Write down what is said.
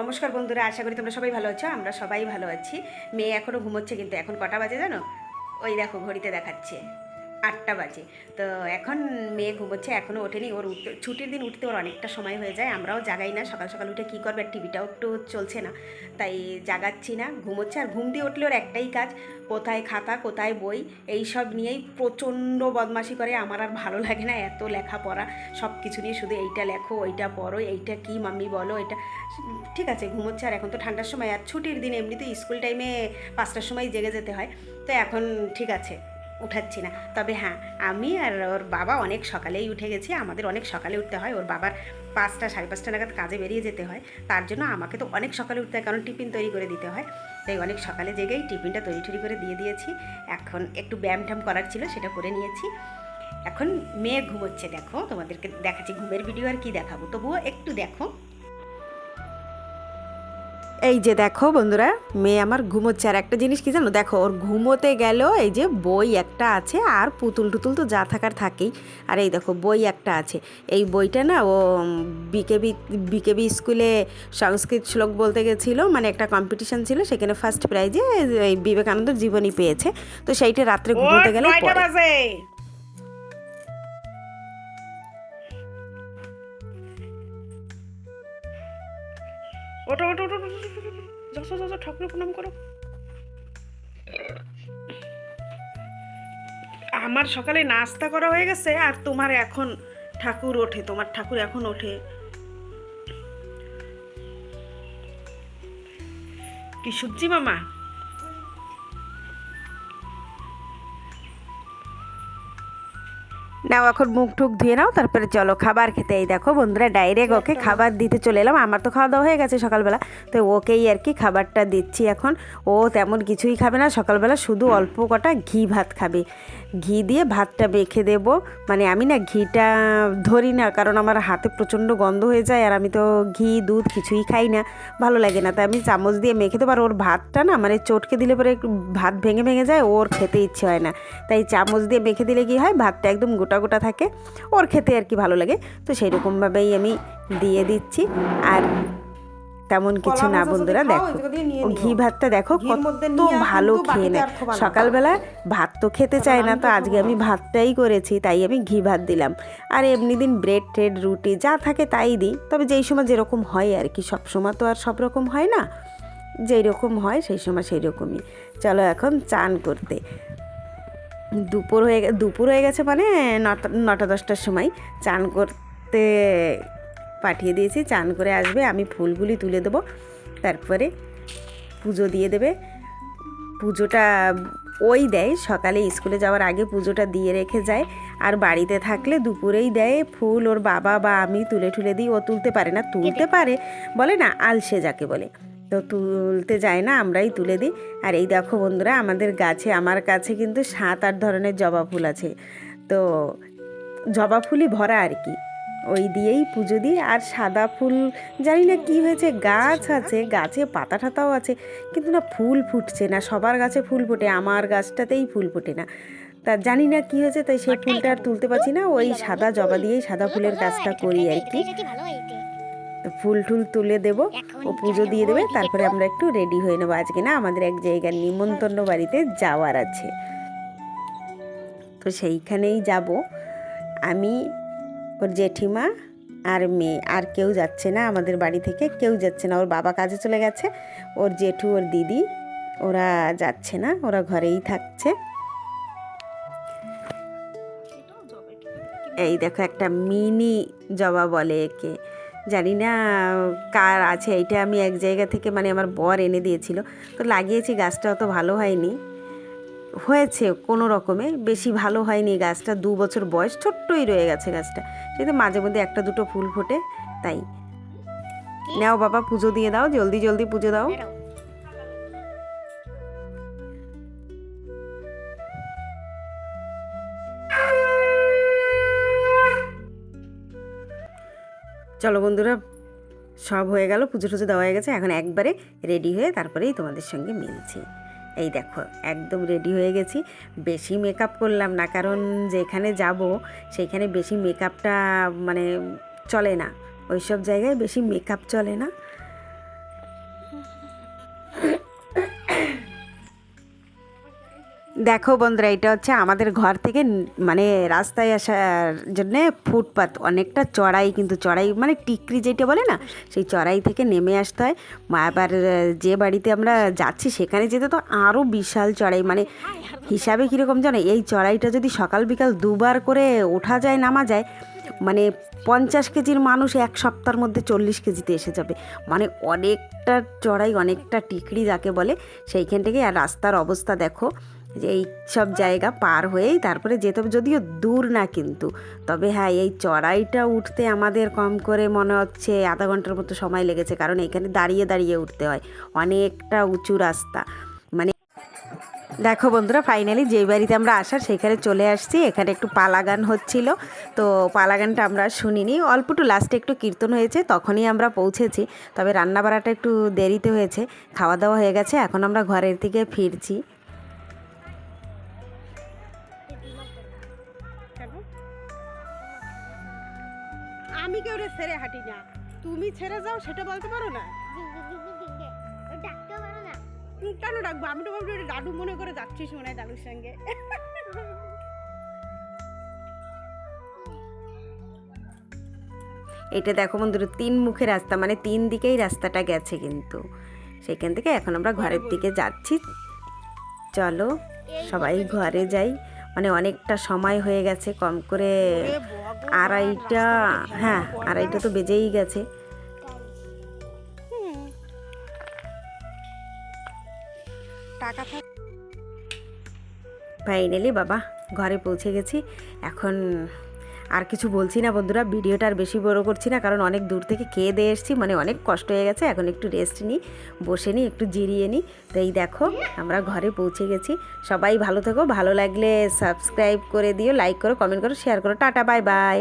নমস্কার বন্ধুরা, আশা করি তোমরা সবাই ভালো আছো, আমরা সবাই ভালো আছি। মেয়ে এখনও ঘুমোচ্ছে কিন্তু এখন কটা বাজে জানো? ওই দেখো, ঘড়িতে দেখাচ্ছে। আটটা বাজে। তো এখন মেয়ে ঘুমোচ্ছে এখনও ওঠেনি। ওর উঠতে, ছুটির দিন উঠতে ওর অনেকটা সময় হয়ে যায়। আমরাও জাগাই না, সকাল সকাল উঠে কী করবে, টিভিটাও একটু চলছে না। তাই জাগাচ্ছি না, ঘুমোচ্ছে। আর ঘুম দিয়ে উঠলে ওর একটাই কাজ, কোথায় খাতা, কোথায় বই এই সব নিয়েই প্রচণ্ড বদমাশি করে। আমার আর ভালো লাগে না এত লেখাপড়া। সব কিছু নিয়ে শুধু এইটা লেখো, ওইটা পড়ো, এইটা কি মাম্মি বলো এটা ঠিক আছে, ঘুমোচ্ছে। আর এখন তো ঠান্ডার সময়, আর ছুটির দিন এমনিতে স্কুল টাইমে পাঁচটার সময় জেগে যেতে হয়। তো এখন ঠিক আছে। উঠাচ্ছি না। তবে হ্যাঁ আমি আর ওর বাবা অনেক সকালেই উঠে গেছি। আমাদের অনেক সকালে উঠতে হয়। ওর বাবার পাঁচটা, সাড়ে পাঁচটা নাগাদ কাজে বেরিয়ে যেতে হয়। তার জন্য আমাকে তো অনেক সকালে উঠতে হয়, কারণ টিফিন তৈরি করে দিতে হয়। তাই অনেক সকালে জেগেই টিফিনটা তৈরি টরি করে দিয়ে দিয়েছি। এখন একটু ব্যায়াম ট্যাম করার ছিল, সেটা করে নিয়েছি। এখন মেয়ে ঘুমোচ্ছে, দেখো। তোমাদেরকে দেখাচ্ছি, ঘুমের ভিডিও আর কি দেখাবো। তবুও একটু দেখো। এই যে দেখো বন্ধুরা মেয়ে আমার ঘুমোচ্ছে। আর একটা জিনিস কি জানো? দেখো ওর ঘুমোতে গেল এই যে বই একটা আছে আর পুতুল টুতুল তো যা থাকার থাকেই। আর এই দেখো বই একটা আছে। এই বইটা না ও বিকেবি বিকেবি স্কুলে সংস্কৃত শ্লোক বলতে গেছিল মানে একটা কম্পিটিশন ছিল সেখানে ফার্স্ট প্রাইজে এই বিবেকানন্দ জীবনী পেয়েছে। তো সেইটা রাত্রে ঘুমোতে গেলে। ওটো ওটো ওটো ঠাকুর প্রণাম করো। আমার সকালে নাস্তা করা হয়ে গেছে, আর তোমার এখন ঠাকুর ওঠে, তোমার ঠাকুর এখন ওঠে। কি সবজি মামা? নাও এখন মুখ টুক ধুয়ে নাও তারপরে চলো খাবার খেতে। এই দেখো বন্ধুরা ডাইরেক্ট ওকে খাবার দিতে চলে এলাম। আমার তো খাওয়া দাওয়া হয়ে গেছে সকালবেলা। তো ওকেই আর কি খাবারটা দিচ্ছি এখন। ও তেমন কিছুই খাবে না। সকালবেলা শুধু অল্প কটা ঘি ভাত খাবে। ঘি দিয়ে ভাতটা মেখে দেবো। মানে আমি না ঘিটা ধরি না কারণ আমার হাতে প্রচণ্ড গন্ধ হয়ে যায় আর আমি তো ঘি দুধ কিছুই খাই না। ভালো লাগে না। তাই আমি চামচ দিয়ে মেখে দেবো। আর ওর ভাতটা না মানে চটকে দিলে পরে একটু ভাত ভেঙে ভেঙে যায় ওর খেতে ইচ্ছে হয় না। তাই চামচ দিয়ে মেখে দিলে কি হয়? ভাতটা একদম গোটা গোটা থাকে ওর খেতে আর কি ভালো লাগে। তো সেই রকমভাবেই আমি দিয়ে দিচ্ছি। আর তেমন কিছু না বন্ধুরা দেখো। ও ঘি ভাতটা দেখো কত ভালো খেয়ে নেয়। সকালবেলা ভাত তো খেতে চায় না তো আজকে আমি ভাতটাই করেছি তাই আমি ঘি ভাত দিলাম। আর এমনি দিন ব্রেড ট্রেড রুটি যা থাকে তাই দিই। তবে যেই সময় যেরকম হয় আর কি সব সময় তো আর সব রকম হয় না। যেই রকম হয় সেই সময় সেই রকমই। চলো এখন চান করতে। দুপুর হয়ে দুপুর হয়ে গেছে মানে নটা নটা দশটার সময়। চান করতে পাঠিয়ে দিয়েছি চান করে আসবে আমি ফুলগুলি তুলে দেবো তারপরে পুজো দিয়ে দেবে। পুজোটা ওই দেয় সকালে স্কুলে যাওয়ার আগে পুজোটা দিয়ে রেখে যায়। আর বাড়িতে থাকলে দুপুরেই দেয় ফুল ওর বাবা বা আমি তুলে ঠুলে দিই ও তুলতে পারে না তুলতে পারে বলে না আলসে যাকে বলে। তো তুলতে যায় না আমরাই তুলে দিই আর এই দেখো বন্ধুরা আমাদের গাছে আমার কাছে কিন্তু সাত আট ধরনের জবা ফুল আছে তো জবা ফুলই ভরা আর কি ওই দিয়েই পুজো দিই আর সাদা ফুল জানি না কি হয়েছে গাছ আছে গাছে পাতা টাতাও আছে কিন্তু না ফুল ফুটছে না সবার গাছে ফুল ফোটে আমার গাছটাতেই ফুল ফোটে না তা জানি না কি হয়েছে তাই সেই ফুলটা আর তুলতে পারছি না ওই সাদা জবা দিয়েই সাদা ফুলের কাজটা করি আর কি ফুল টুল তুলে দেব ও পুজো দিয়ে দেবে তারপরে আমরা একটু রেডি হয়ে নেব। আজকে না আমাদের এক জায়গার নিমন্ত্রণ বাড়িতে যাওয়ার আছে। তো সেইখানেই যাব। আমি ওর জেঠিমা আর মেয়ে আর কেউ যাচ্ছে না আমাদের বাড়ি থেকে কেউ যাচ্ছে না। ওর বাবা কাজে চলে গেছে ওর জেঠু ওর দিদি ওরা যাচ্ছে না ওরা ঘরেই থাকছে। এই দেখো একটা মিনি জবা বলে একে। জানি না কার আছে এইটা আমি এক জায়গা থেকে মানে আমার বর এনে দিয়েছিল। তো লাগিয়েছি গাছটা অত ভালো হয়নি। হয়েছে কোনো রকমে বেশি ভালো হয়নি গাছটা দু বছর বয়স ছোট্টই রয়ে গেছে গাছটা। কিন্তু মাঝে মধ্যে একটা দুটো ফুল ফোটে তাই। নাও বাবা পুজো দিয়ে দাও জলদি জলদি পুজো দাও। চলো বন্ধুরা, সব হয়ে গেল, পুজো টুজো দেওয়া হয়ে গেছে। এখন একবারে রেডি হয়ে তারপরেই তোমাদের সঙ্গে মিলছি। এই দেখো, একদম রেডি হয়ে গেছি। বেশি মেকআপ করলাম না, কারণ যেখানে যাব, সেইখানে বেশি মেকআপটা মানে চলে না। ওই সব জায়গায় বেশি মেকআপ চলে না। দেখো বন্ধুরা, এটা হচ্ছে আমাদের ঘর থেকে মানে রাস্তায় আসার জন্যে ফুটপাত। অনেকটা চড়াই কিন্তু চড়াই মানে টিকরি যেটা বলে না, সেই চড়াই থেকে নেমে আসতে হয়। আবার যে বাড়িতে আমরা যাচ্ছি, সেখানে যেতে তো আরও বিশাল চড়াই। মানে হিসাবে কীরকম জানো, এই চড়াইটা যদি সকাল বিকাল দুবার করে ওঠা যায়, নামা যায় মানে পঞ্চাশ কেজির মানুষ এক সপ্তাহের মধ্যে চল্লিশ কেজিতে এসে যাবে। মানে অনেকটা চড়াই, অনেকটা টিকড়ি যাকে বলে, সেইখান থেকে আর রাস্তার অবস্থা দেখো। এই সব জায়গা পার হয়েই তারপরে যেতে হবে। যদিও দূর না কিন্তু। তবে হ্যাঁ এই চড়াইটা উঠতে আমাদের কম করে মনে হচ্ছে আধা ঘণ্টার মতো সময় লেগেছে। কারণ এখানে দাঁড়িয়ে দাঁড়িয়ে উঠতে হয়। অনেকটা উঁচু রাস্তা। মানে দেখো বন্ধুরা ফাইনালি যেই বাড়িতে আমরা আসার সেখানে চলে আসছি। এখানে একটু পালা গান হচ্ছিল। তো পালা গানটা আমরা শুনিনি। একটু লাস্টে একটু কীর্তন হয়েছে, তখনই আমরা পৌঁছেছি। তবে রান্না বাড়াটা একটু দেরিতে হয়েছে। খাওয়া দাওয়া হয়ে গেছে। এখন আমরা ঘরের দিকে ফিরছি। আমি কেউ রে ছেড়ে হাঁটি না? তুমি ছেড়ে যাও সেটা বলতে পারো না? ডাকতে পারো না। কেন ডাকবো? আমি তো ভাবছি ওটা দাদু মনে করে যাচ্ছি মনে দাদুর সঙ্গে। এটা দেখো বন্ধুরা তিন মুখে রাস্তা মানে তিন দিকেই রাস্তাটা গেছে কিন্তু। সেখান থেকে এখন আমরা ঘরের দিকে যাচ্ছি। চলো সবাই ঘরে যাই। মানে অনেকটা সময় হয়ে গেছে, কম করে আড়াইটা হ্যাঁ আড়াইটা তো বেজেই গেছে। ফাইনালি বাবা, ঘরে পৌঁছে গেছি। এখন আর কিছু বলছি না বন্ধুরা, ভিডিওটা আর বেশি বড় করছি না, কারণ অনেক দূর থেকে খেয়ে দিয়ে এসেছি মানে অনেক কষ্ট হয়ে গেছে, এখন একটু রেস্ট নিই বসে নিই একটু জিরিয়ে নিই তো এই দেখো আমরা ঘরে পৌঁছে গেছি। সবাই ভালো থেকো, ভালো লাগলে সাবস্ক্রাইব করে দিও লাইক করো কমেন্ট করো শেয়ার করো, টাটা বাই বাই